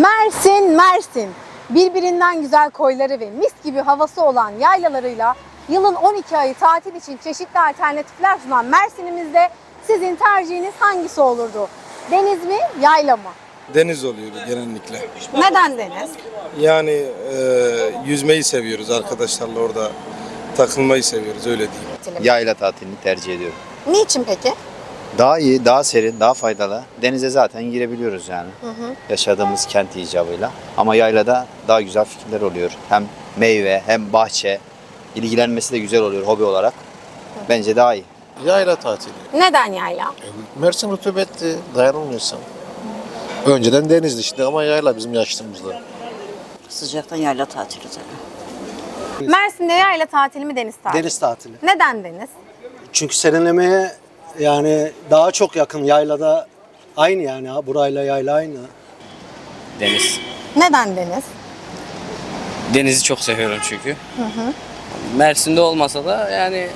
Mersin, Mersin. Birbirinden güzel koyları ve mis gibi havası olan yaylalarıyla yılın 12 ayı tatil için çeşitli alternatifler sunan Mersin'imizde sizin tercihiniz hangisi olurdu? Deniz mi, yayla mı? Deniz oluyor genellikle. Neden deniz? Yani e, yüzmeyi seviyoruz arkadaşlarla orada takılmayı seviyoruz öyle diyeyim. Yayla tatilini tercih ediyorum. Niçin peki? Daha iyi, daha serin, daha faydalı. Denize zaten girebiliyoruz yani. Yaşadığımız kent icabıyla. Ama yaylada daha güzel fikirler oluyor. Hem meyve hem bahçe. ilgilenmesi de güzel oluyor hobi olarak. Bence daha iyi. Yayla tatili. Neden yayla? Mersin rutubetli, dayanılmıyorsan. Önceden denizdi işte ama yayla bizim yaşlımızda. Sıcaktan yayla tatili tabii. Mersin'de yayla tatili mi deniz tatili? Deniz tatili. Neden deniz? Çünkü serinlemeye yani daha çok yakın yaylada aynı yani ha burayla yayla aynı. Deniz. Neden deniz? Denizi çok seviyorum çünkü. Mersin'de olmasa da yani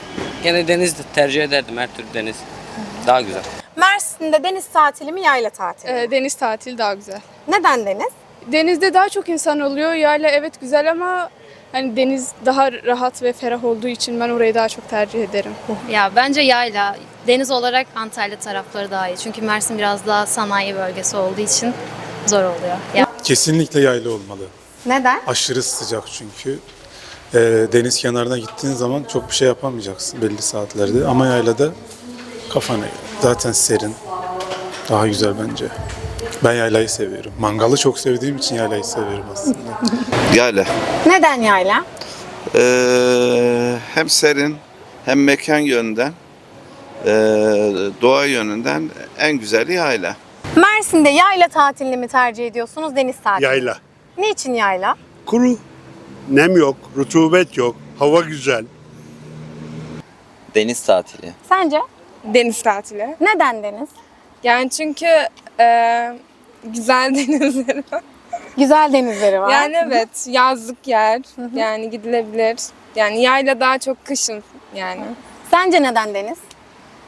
gene deniz de tercih ederdim her türlü deniz. Daha güzel. Mersin'de deniz tatili mi, yayla tatili mi? Ee, deniz tatili daha güzel. Neden deniz? Denizde daha çok insan oluyor. Yayla evet güzel ama hani deniz daha rahat ve ferah olduğu için ben orayı daha çok tercih ederim. Ya bence yayla. Deniz olarak Antalya tarafları daha iyi. Çünkü Mersin biraz daha sanayi bölgesi olduğu için zor oluyor. Ya Kesinlikle yayla olmalı. Neden? Aşırı sıcak çünkü. Ee, deniz kenarına gittiğin zaman çok bir şey yapamayacaksın belli saatlerde. Ama yaylada kafana zaten serin. Daha güzel bence. Ben yaylayı seviyorum. Mangalı çok sevdiğim için yaylayı seviyorum aslında. Yayla. Neden yayla? Ee, hem serin hem mekan yönünden ee, doğa yönünden en güzeli yayla. Mersin'de yayla tatilini mi tercih ediyorsunuz, deniz tatilini? mi? Yayla. Niçin yayla? Kuru. Nem yok, rutubet yok, hava güzel. Deniz tatili. Sence? Deniz tatili. Neden deniz? Yani çünkü e, güzel denizleri var. Güzel denizleri var. Yani evet yazlık yer. Yani gidilebilir. Yani yayla daha çok kışın yani. Sence neden deniz?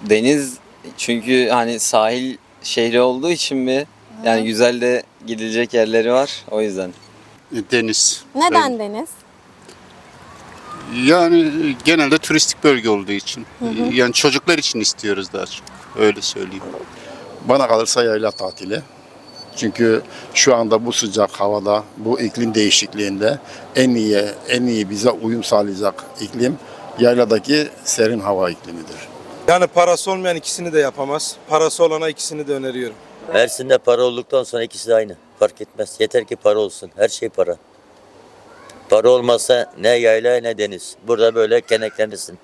Deniz çünkü hani sahil şehri olduğu için mi? Yani güzel de gidilecek yerleri var o yüzden. Deniz. Neden deniz? Yani genelde turistik bölge olduğu için. Yani çocuklar için istiyoruz daha çok. Öyle söyleyeyim. Bana kalırsa yayla tatili. Çünkü şu anda bu sıcak havada, bu iklim değişikliğinde en iyi en iyi bize uyum sağlayacak iklim yayladaki serin hava iklimidir. Yani parası olmayan ikisini de yapamaz. Parası olana ikisini de öneriyorum. Mersin'de para olduktan sonra ikisi de aynı. Fark etmez. Yeter ki para olsun. Her şey para. Para olmazsa ne yayla ne deniz. Burada böyle keneklenirsin.